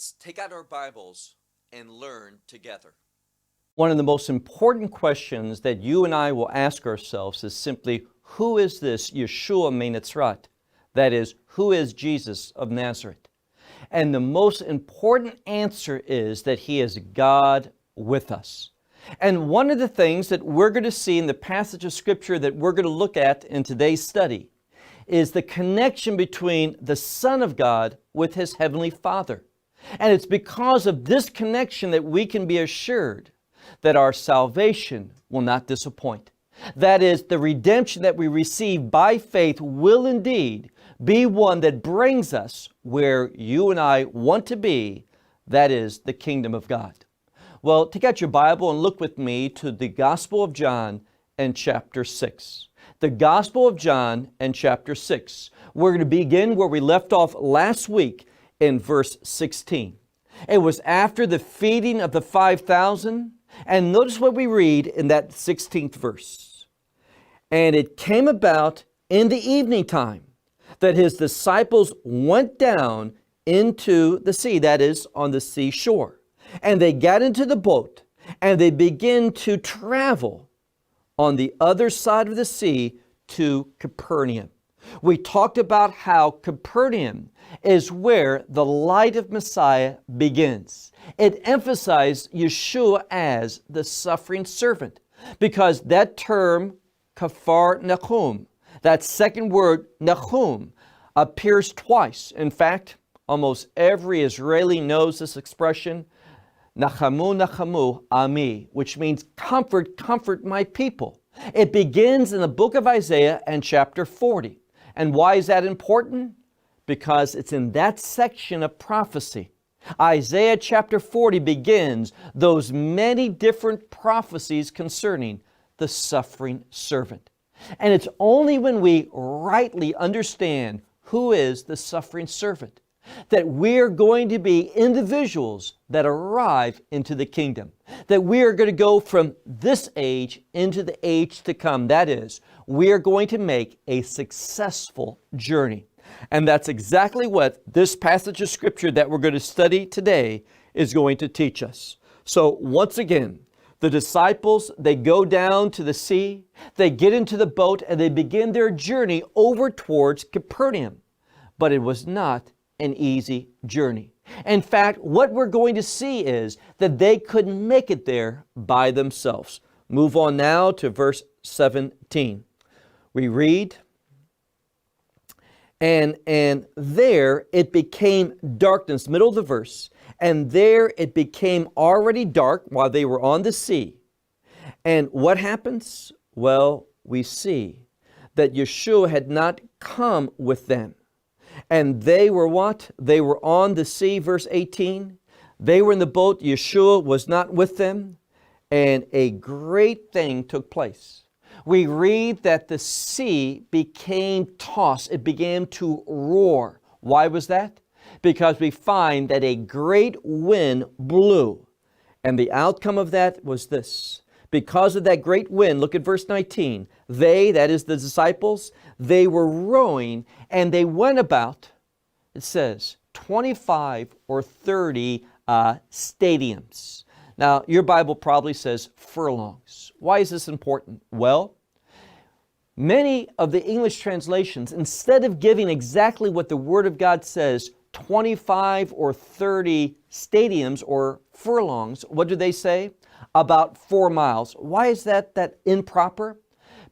let's take out our Bibles and learn together. One of the most important questions that you and I will ask ourselves is simply who is this Yeshua Menetzrat? That is, who is Jesus of Nazareth? And the most important answer is that he is God with us. And one of the things that we're going to see in the passage of Scripture that we're going to look at in today's study is the connection between the Son of God with his Heavenly Father. And it's because of this connection that we can be assured that our salvation will not disappoint. That is, the redemption that we receive by faith will indeed be one that brings us where you and I want to be, that is, the kingdom of God. Well, take out your Bible and look with me to the Gospel of John and chapter 6. The Gospel of John and chapter 6. We're going to begin where we left off last week in verse 16. It was after the feeding of the 5,000. And notice what we read in that 16th verse. And it came about in the evening time that his disciples went down into the sea, that is, on the seashore. And they got into the boat and they began to travel on the other side of the sea to Capernaum. We talked about how Capernaum is where the light of Messiah begins. It emphasized Yeshua as the suffering servant because that term, kafar nahum, that second word, nahum, appears twice. In fact, almost every Israeli knows this expression, nachamu nachamu ami, which means comfort, comfort my people. It begins in the book of Isaiah and chapter 40. And why is that important? Because it's in that section of prophecy. Isaiah chapter 40 begins those many different prophecies concerning the suffering servant. And it's only when we rightly understand who is the suffering servant that we're going to be individuals that arrive into the kingdom. That we are going to go from this age into the age to come. That is, we are going to make a successful journey. And that's exactly what this passage of scripture that we're going to study today is going to teach us. So, once again, the disciples, they go down to the sea, they get into the boat, and they begin their journey over towards Capernaum. But it was not an easy journey. In fact, what we're going to see is that they couldn't make it there by themselves. Move on now to verse 17. We read, and and there it became darkness middle of the verse. And there it became already dark while they were on the sea. And what happens? Well we see that yeshua had not come with them. And they were what? They were on the sea verse 18 they were in the boat. Yeshua was not with them. And a great thing took place we read that the sea became tossed, it began to roar. Why was that? Because we find that a great wind blew. And the outcome of that was this. Because of that great wind, look at verse 19. They, that is the disciples, they were rowing and they went about, it says, 25 or 30 uh, stadiums. Now, your Bible probably says furlongs. Why is this important? Well, many of the English translations, instead of giving exactly what the Word of God says, 25 or 30 stadiums or furlongs, what do they say? About four miles. Why is that, that improper?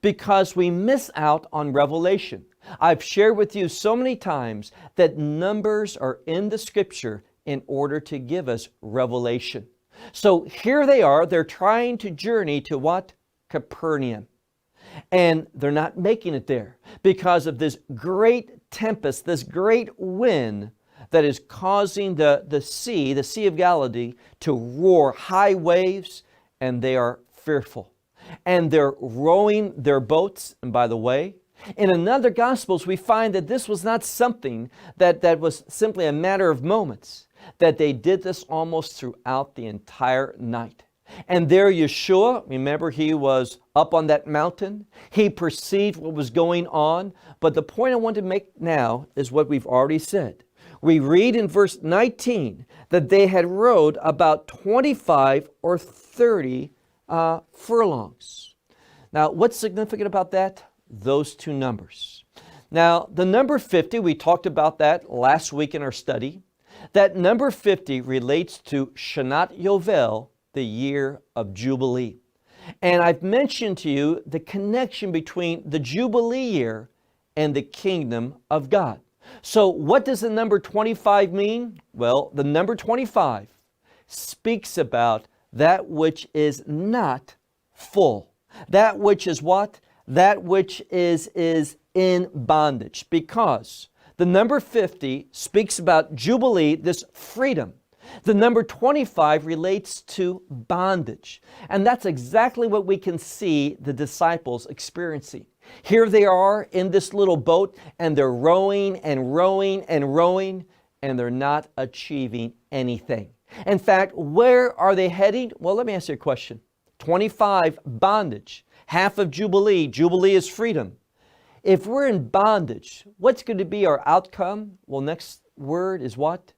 Because we miss out on revelation. I've shared with you so many times that numbers are in the scripture in order to give us revelation. So here they are, they're trying to journey to what? Capernaum. And they're not making it there because of this great tempest, this great wind that is causing the, the sea, the Sea of Galilee, to roar high waves, and they are fearful. And they're rowing their boats. And by the way, in another Gospels, we find that this was not something that, that was simply a matter of moments that they did this almost throughout the entire night. And there, Yeshua, remember, he was up on that mountain. He perceived what was going on. But the point I want to make now is what we've already said. We read in verse 19 that they had rowed about 25 or 30 uh, furlongs. Now, what's significant about that? Those two numbers. Now, the number 50, we talked about that last week in our study. That number 50 relates to Shanat Yovel, the year of Jubilee. And I've mentioned to you the connection between the Jubilee year and the kingdom of God. So, what does the number 25 mean? Well, the number 25 speaks about that which is not full. That which is what? That which is is in bondage because the number 50 speaks about jubilee, this freedom. The number 25 relates to bondage. And that's exactly what we can see the disciples experiencing. Here they are in this little boat and they're rowing and rowing and rowing and they're not achieving anything. In fact, where are they heading? Well, let me ask you a question. 25, bondage. Half of Jubilee. Jubilee is freedom. If we're in bondage, what's going to be our outcome? Well, next word is what?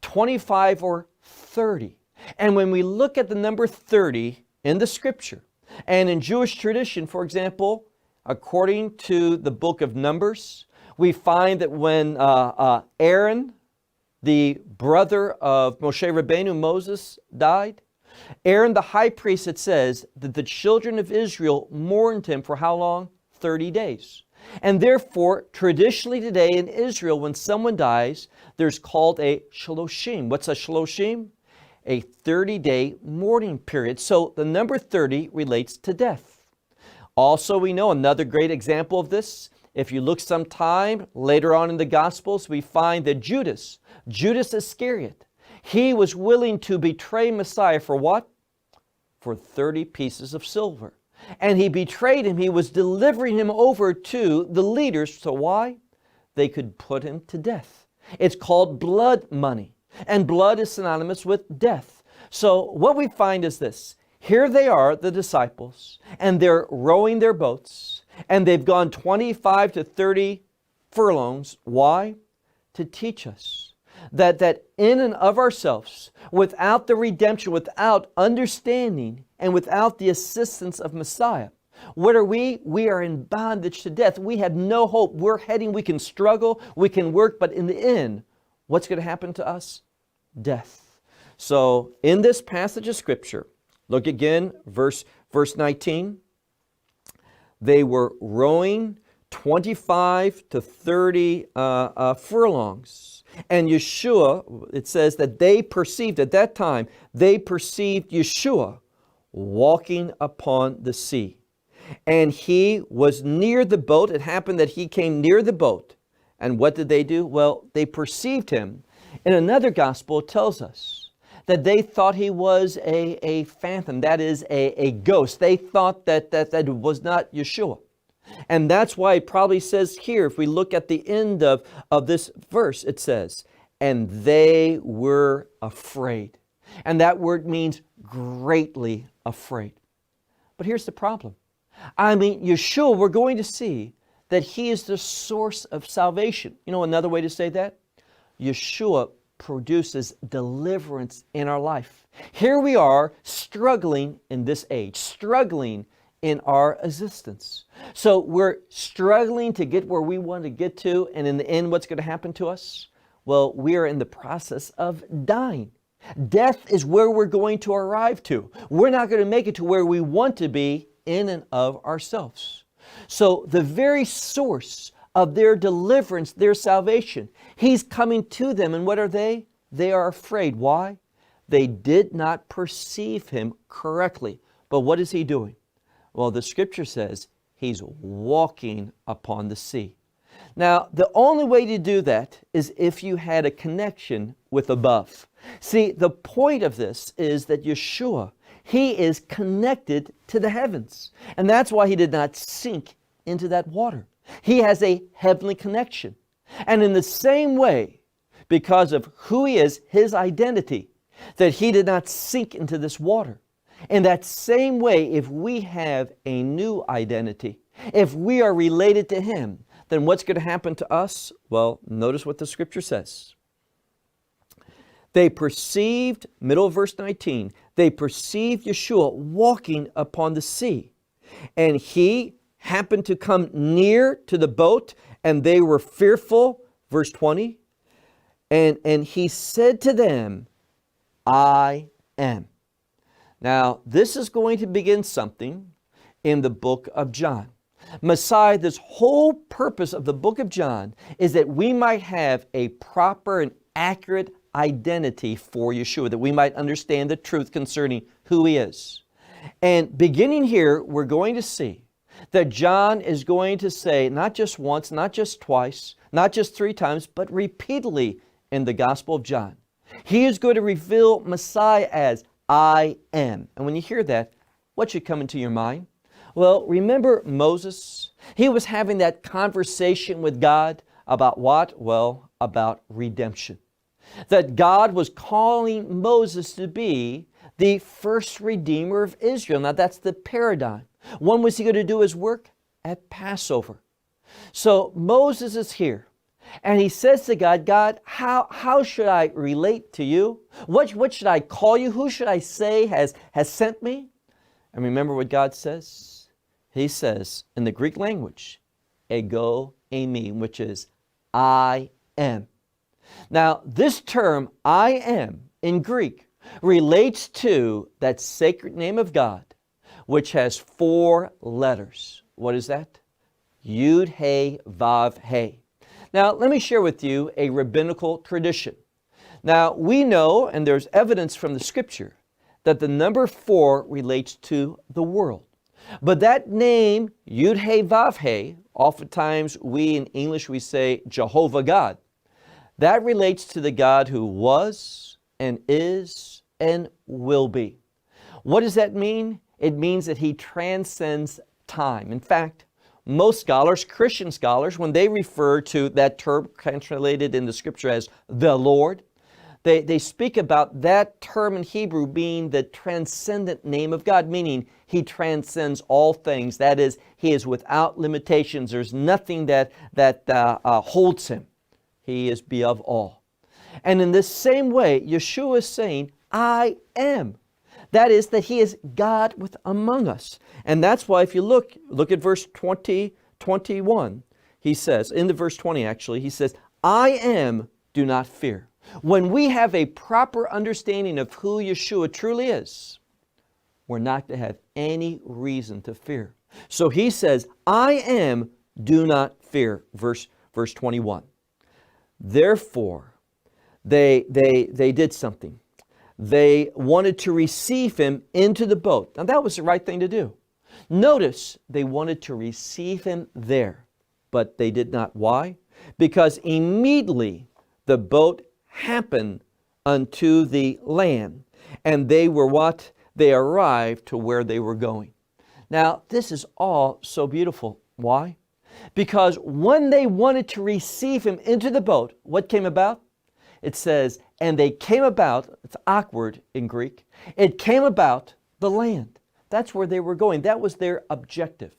25 or 30. And when we look at the number 30 in the scripture, and in Jewish tradition, for example, according to the book of Numbers, we find that when uh, uh, Aaron, the brother of Moshe Rabbeinu, Moses, died, Aaron the high priest, it says that the children of Israel mourned him for how long? 30 days. And therefore, traditionally today in Israel, when someone dies, there's called a shloshim. What's a shloshim? A 30 day mourning period. So the number 30 relates to death. Also, we know another great example of this. If you look sometime later on in the Gospels, we find that Judas, Judas Iscariot, he was willing to betray Messiah for what? For 30 pieces of silver. And he betrayed him. He was delivering him over to the leaders. So why? They could put him to death. It's called blood money. And blood is synonymous with death. So what we find is this. Here they are, the disciples, and they're rowing their boats, and they've gone 25 to 30 furlongs. Why? To teach us that, that in and of ourselves, without the redemption, without understanding, and without the assistance of Messiah, what are we? We are in bondage to death. We have no hope. We're heading, we can struggle, we can work, but in the end, what's going to happen to us? Death. So, in this passage of Scripture, look again, verse, verse 19. They were rowing 25 to 30 uh, uh, furlongs. And Yeshua, it says that they perceived at that time, they perceived Yeshua walking upon the sea. And he was near the boat. It happened that he came near the boat. And what did they do? Well, they perceived him. In another gospel, tells us that they thought he was a, a phantom, that is, a, a ghost. They thought that, that that was not Yeshua. And that's why it probably says here, if we look at the end of, of this verse, it says, and they were afraid. And that word means greatly afraid. But here's the problem. I mean, Yeshua, we're going to see that He is the source of salvation. You know another way to say that? Yeshua produces deliverance in our life. Here we are struggling in this age, struggling in our existence. So we're struggling to get where we want to get to, and in the end, what's going to happen to us? Well, we are in the process of dying. Death is where we're going to arrive to. We're not going to make it to where we want to be in and of ourselves. So, the very source of their deliverance, their salvation, He's coming to them. And what are they? They are afraid. Why? They did not perceive Him correctly. But what is He doing? Well, the scripture says he's walking upon the sea. Now, the only way to do that is if you had a connection with above. See, the point of this is that Yeshua, he is connected to the heavens. And that's why he did not sink into that water. He has a heavenly connection. And in the same way, because of who he is, his identity, that he did not sink into this water. In that same way, if we have a new identity, if we are related to Him, then what's going to happen to us? Well, notice what the scripture says. They perceived, middle of verse 19, they perceived Yeshua walking upon the sea. And he happened to come near to the boat, and they were fearful. Verse 20. And, and he said to them, I am. Now, this is going to begin something in the book of John. Messiah, this whole purpose of the book of John is that we might have a proper and accurate identity for Yeshua, that we might understand the truth concerning who he is. And beginning here, we're going to see that John is going to say, not just once, not just twice, not just three times, but repeatedly in the Gospel of John. He is going to reveal Messiah as I am. And when you hear that, what should come into your mind? Well, remember Moses? He was having that conversation with God about what? Well, about redemption. That God was calling Moses to be the first redeemer of Israel. Now, that's the paradigm. When was he going to do his work? At Passover. So Moses is here. And he says to God, God, how, how should I relate to you? What, what should I call you? Who should I say has, has sent me? And remember what God says? He says in the Greek language, ego eimi, which is I am. Now, this term, I am, in Greek, relates to that sacred name of God, which has four letters. What is that? Yud He Vav He. Now, let me share with you a rabbinical tradition. Now, we know, and there's evidence from the scripture, that the number four relates to the world. But that name, Yud He Vav He, oftentimes we in English we say Jehovah God, that relates to the God who was and is and will be. What does that mean? It means that He transcends time. In fact, most scholars, Christian scholars, when they refer to that term translated in the scripture as the Lord, they, they speak about that term in Hebrew being the transcendent name of God, meaning He transcends all things. That is, He is without limitations. There's nothing that, that uh, uh, holds Him. He is above all. And in this same way, Yeshua is saying, I am. That is, that He is God with among us. And that's why, if you look, look at verse 20, 21, He says, in the verse 20 actually, He says, I am, do not fear. When we have a proper understanding of who Yeshua truly is, we're not to have any reason to fear. So he says, I am, do not fear. Verse, verse 21. Therefore, they, they, they did something. They wanted to receive him into the boat. Now, that was the right thing to do. Notice they wanted to receive him there, but they did not. Why? Because immediately the boat happened unto the land, and they were what? They arrived to where they were going. Now, this is all so beautiful. Why? Because when they wanted to receive him into the boat, what came about? It says, and they came about, it's awkward in Greek, it came about the land. That's where they were going. That was their objective.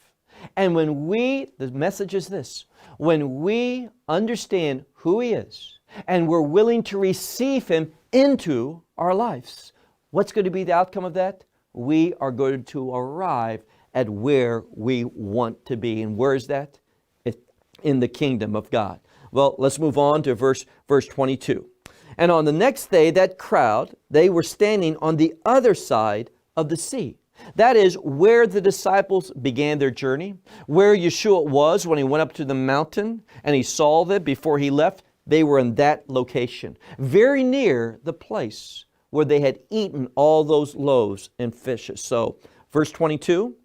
And when we, the message is this when we understand who He is and we're willing to receive Him into our lives, what's going to be the outcome of that? We are going to arrive at where we want to be. And where is that? in the kingdom of God. Well, let's move on to verse, verse 22. And on the next day, that crowd, they were standing on the other side of the sea. That is where the disciples began their journey, where Yeshua was when he went up to the mountain and he saw them before he left. They were in that location, very near the place where they had eaten all those loaves and fishes. So, verse 22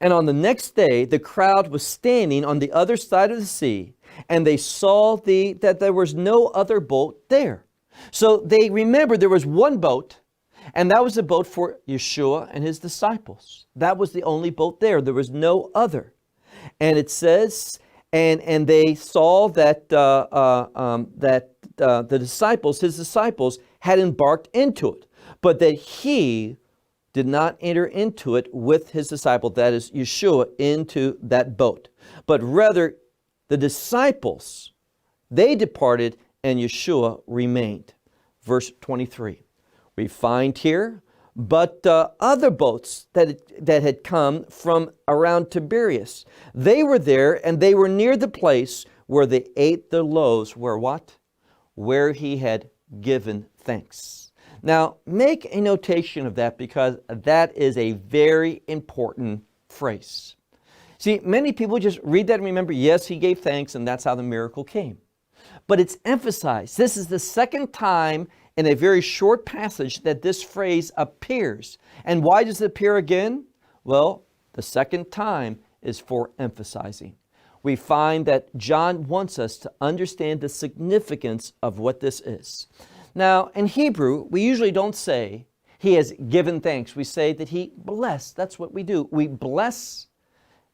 and on the next day, the crowd was standing on the other side of the sea, and they saw the, that there was no other boat there. So they remembered there was one boat, and that was the boat for Yeshua and his disciples. That was the only boat there. There was no other. And it says, and, and they saw that, uh, uh, um, that uh, the disciples, his disciples, had embarked into it, but that he did not enter into it with his disciple, that is Yeshua, into that boat, but rather the disciples, they departed and Yeshua remained. verse 23. We find here, but uh, other boats that, that had come from around Tiberias, they were there and they were near the place where they ate the loaves, where what? Where he had given thanks. Now, make a notation of that because that is a very important phrase. See, many people just read that and remember, yes, he gave thanks, and that's how the miracle came. But it's emphasized. This is the second time in a very short passage that this phrase appears. And why does it appear again? Well, the second time is for emphasizing. We find that John wants us to understand the significance of what this is. Now, in Hebrew, we usually don't say he has given thanks. We say that he blessed. That's what we do. We bless,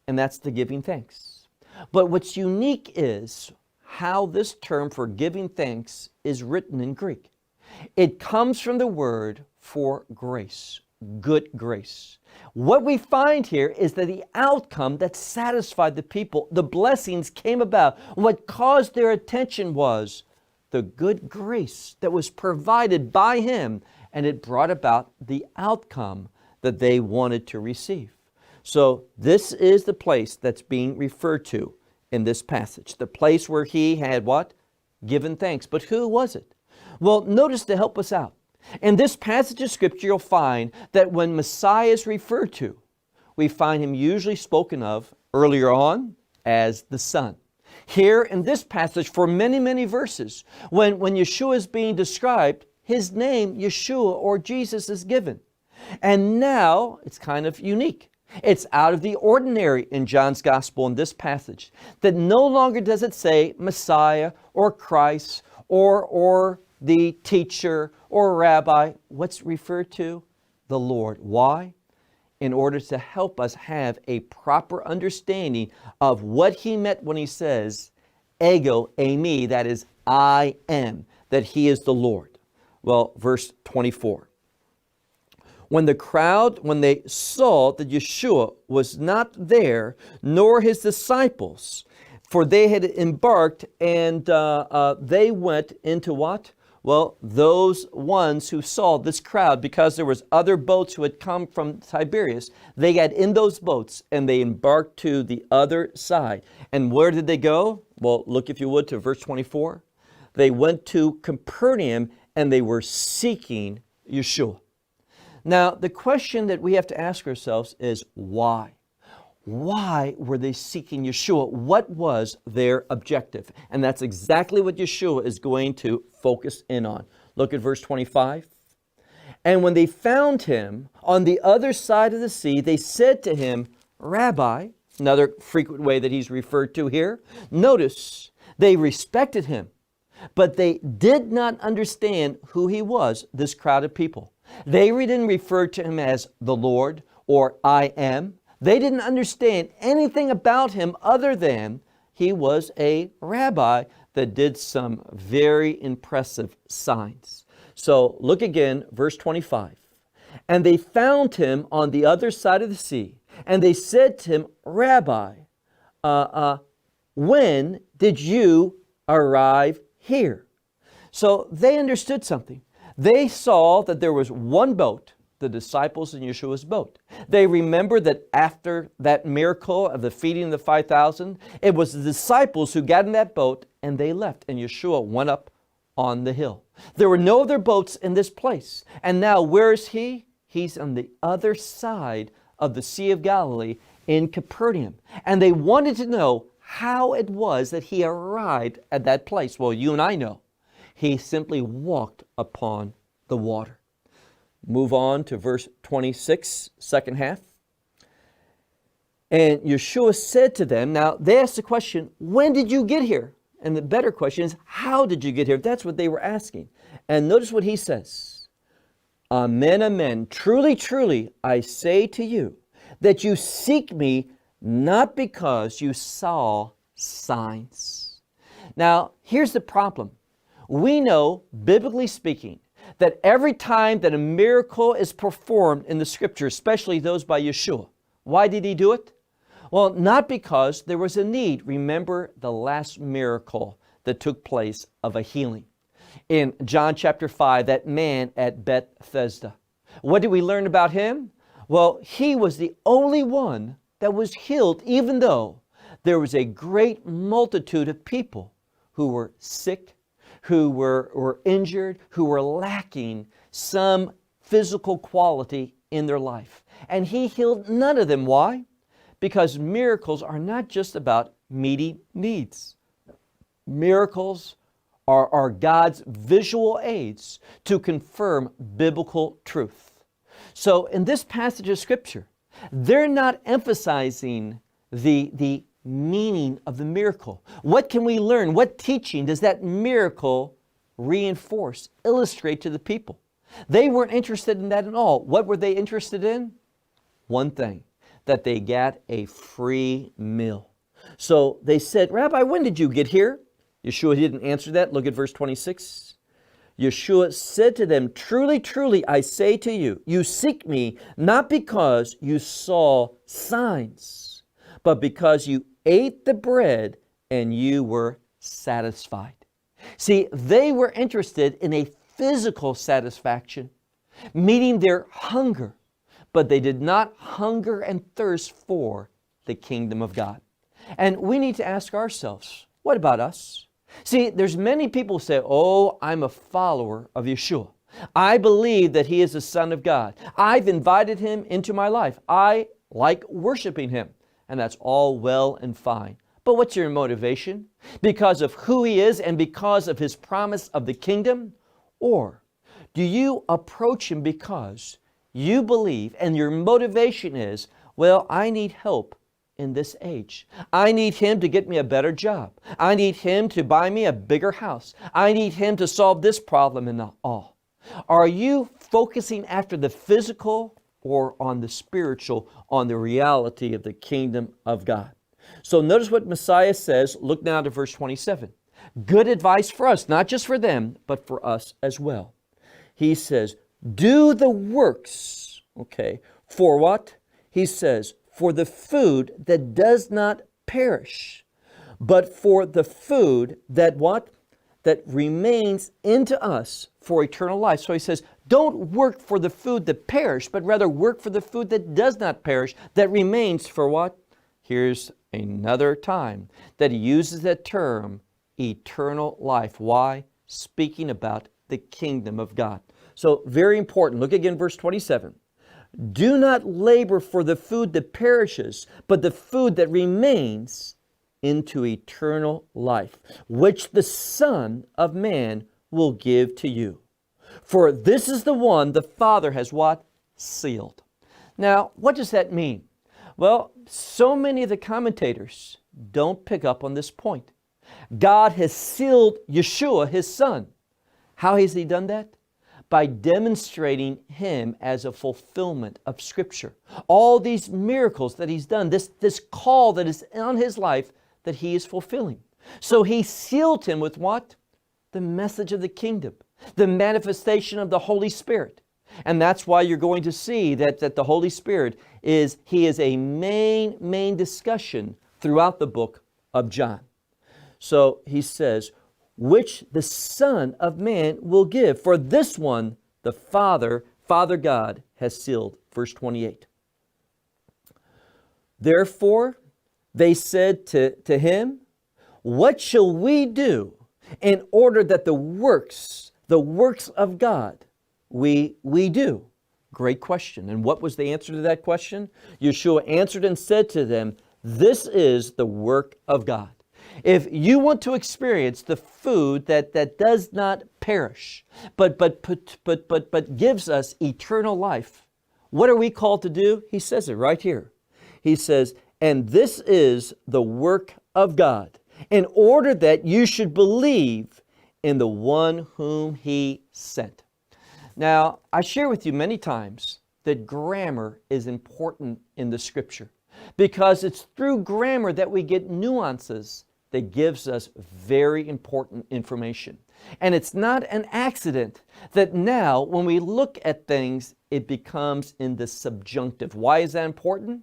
and that's the giving thanks. But what's unique is how this term for giving thanks is written in Greek. It comes from the word for grace, good grace. What we find here is that the outcome that satisfied the people, the blessings came about. What caused their attention was the good grace that was provided by Him, and it brought about the outcome that they wanted to receive. So, this is the place that's being referred to in this passage. The place where He had what? Given thanks. But who was it? Well, notice to help us out. In this passage of Scripture, you'll find that when Messiah is referred to, we find him usually spoken of earlier on as the Son. Here in this passage, for many, many verses, when, when Yeshua is being described, his name, Yeshua or Jesus, is given. And now it's kind of unique. It's out of the ordinary in John's Gospel in this passage that no longer does it say Messiah or Christ or, or the teacher or rabbi. What's referred to? The Lord. Why? In order to help us have a proper understanding of what he meant when he says, ego eimi, that is, I am, that he is the Lord. Well, verse 24. When the crowd, when they saw that Yeshua was not there, nor his disciples, for they had embarked and uh, uh, they went into what? Well, those ones who saw this crowd, because there was other boats who had come from Tiberias, they got in those boats and they embarked to the other side. And where did they go? Well, look if you would to verse 24. They went to Capernaum and they were seeking Yeshua. Now, the question that we have to ask ourselves is why? Why were they seeking Yeshua? What was their objective? And that's exactly what Yeshua is going to focus in on. Look at verse 25. And when they found him on the other side of the sea, they said to him, Rabbi, another frequent way that he's referred to here. Notice they respected him, but they did not understand who he was, this crowd of people. They didn't refer to him as the Lord or I am. They didn't understand anything about him other than he was a rabbi that did some very impressive signs. So look again, verse 25. And they found him on the other side of the sea, and they said to him, Rabbi, uh, uh, when did you arrive here? So they understood something. They saw that there was one boat the disciples in Yeshua's boat. They remember that after that miracle of the feeding of the 5,000, it was the disciples who got in that boat and they left, and Yeshua went up on the hill. There were no other boats in this place. And now, where is he? He's on the other side of the Sea of Galilee in Capernaum. And they wanted to know how it was that he arrived at that place. Well, you and I know. He simply walked upon the water. Move on to verse 26, second half. And Yeshua said to them, now they asked the question, when did you get here? And the better question is, how did you get here? That's what they were asking. And notice what he says Amen, amen. Truly, truly, I say to you that you seek me not because you saw signs. Now, here's the problem. We know, biblically speaking, that every time that a miracle is performed in the scripture, especially those by Yeshua, why did he do it? Well, not because there was a need. Remember the last miracle that took place of a healing. in John chapter 5, that man at Bethesda. What did we learn about him? Well, he was the only one that was healed, even though there was a great multitude of people who were sick, who were, were injured, who were lacking some physical quality in their life. And he healed none of them. Why? Because miracles are not just about meeting needs. Miracles are, are God's visual aids to confirm biblical truth. So in this passage of Scripture, they're not emphasizing the, the meaning of the miracle. What can we learn? What teaching does that miracle reinforce, illustrate to the people? They weren't interested in that at all. What were they interested in? One thing that they got a free meal. So they said, Rabbi, when did you get here? Yeshua didn't answer that. Look at verse 26. Yeshua said to them, Truly, truly, I say to you, you seek me not because you saw signs, but because you ate the bread and you were satisfied. See, they were interested in a physical satisfaction, meeting their hunger, but they did not hunger and thirst for the kingdom of God. And we need to ask ourselves, what about us? See, there's many people say, "Oh, I'm a follower of Yeshua. I believe that he is the son of God. I've invited him into my life. I like worshiping him." And that's all well and fine. But what's your motivation? Because of who he is and because of his promise of the kingdom? Or do you approach him because you believe and your motivation is, well, I need help in this age. I need Him to get me a better job. I need Him to buy me a bigger house. I need Him to solve this problem and all. Are you focusing after the physical or on the spiritual, on the reality of the kingdom of God? So notice what Messiah says. Look now to verse 27. Good advice for us, not just for them, but for us as well. He says, Do the works, okay, for what? He says, for the food that does not perish, but for the food that what? That remains into us for eternal life. So he says, don't work for the food that perish, but rather work for the food that does not perish, that remains for what? Here's another time that he uses that term, eternal life. Why? Speaking about the kingdom of God. So, very important. Look again, verse 27. Do not labor for the food that perishes, but the food that remains into eternal life, which the Son of Man will give to you. For this is the one the Father has what? Sealed. Now, what does that mean? Well, so many of the commentators don't pick up on this point. God has sealed Yeshua, his Son. How has He done that? by demonstrating Him as a fulfillment of Scripture. All these miracles that He's done, this, this call that is on His life that He is fulfilling. So He sealed Him with what? The message of the kingdom, the manifestation of the Holy Spirit. And that's why you're going to see that, that the Holy Spirit is, He is a main, main discussion throughout the book of John. So He says, which the Son of Man will give. For this one, the Father, Father God, has sealed. Verse 28. Therefore, they said to, to him, What shall we do in order that the works, the works of God, we, we do? Great question. And what was the answer to that question? Yeshua answered and said to them, This is the work of God if you want to experience the food that, that does not perish, but, but, but, but, but, but gives us eternal life, what are we called to do? He says it right here. He says, and this is the work of God, in order that you should believe in the one whom He sent. Now, I share with you many times that grammar is important in the scripture because it's through grammar that we get nuances that gives us very important information. And it's not an accident that now, when we look at things, it becomes in the subjunctive. Why is that important?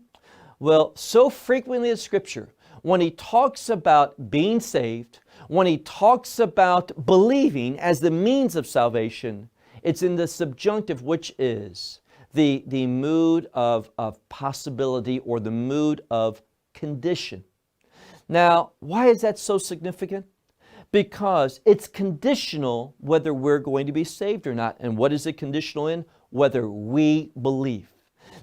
Well, so frequently in Scripture, when he talks about being saved, when he talks about believing as the means of salvation, it's in the subjunctive, which is the, the mood of, of possibility or the mood of condition. Now, why is that so significant? Because it's conditional whether we're going to be saved or not. And what is it conditional in? Whether we believe.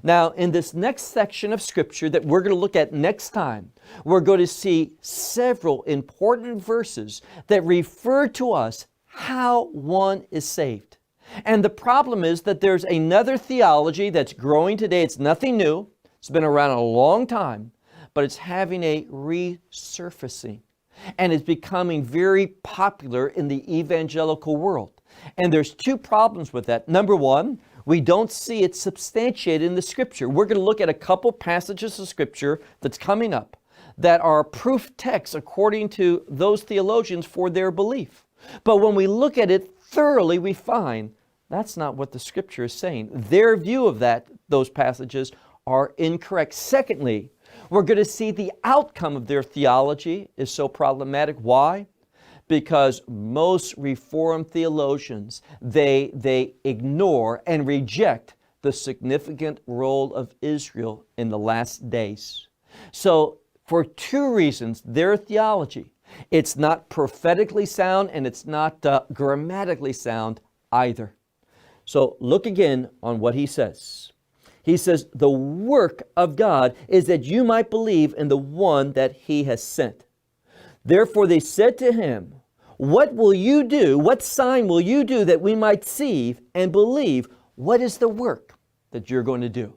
Now, in this next section of Scripture that we're going to look at next time, we're going to see several important verses that refer to us how one is saved. And the problem is that there's another theology that's growing today. It's nothing new, it's been around a long time, but it's having a resurfacing and it's becoming very popular in the evangelical world. And there's two problems with that. Number one, we don't see it substantiated in the scripture. We're going to look at a couple passages of scripture that's coming up that are proof texts according to those theologians for their belief. But when we look at it thoroughly, we find that's not what the scripture is saying. Their view of that, those passages, are incorrect. Secondly, we're going to see the outcome of their theology is so problematic. Why? Because most Reformed theologians, they, they ignore and reject the significant role of Israel in the last days. So, for two reasons, their theology, it's not prophetically sound and it's not uh, grammatically sound either. So, look again on what he says. He says, The work of God is that you might believe in the one that he has sent. Therefore they said to him, What will you do? What sign will you do that we might see and believe? What is the work that you're going to do?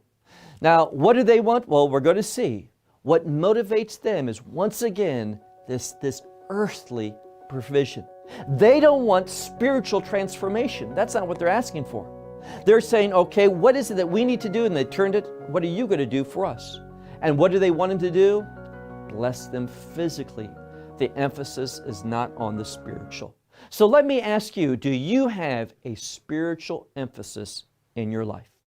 Now, what do they want? Well, we're going to see. What motivates them is once again this, this earthly provision. They don't want spiritual transformation. That's not what they're asking for. They're saying, okay, what is it that we need to do? And they turned it, what are you going to do for us? And what do they want him to do? Bless them physically. The emphasis is not on the spiritual. So let me ask you do you have a spiritual emphasis in your life?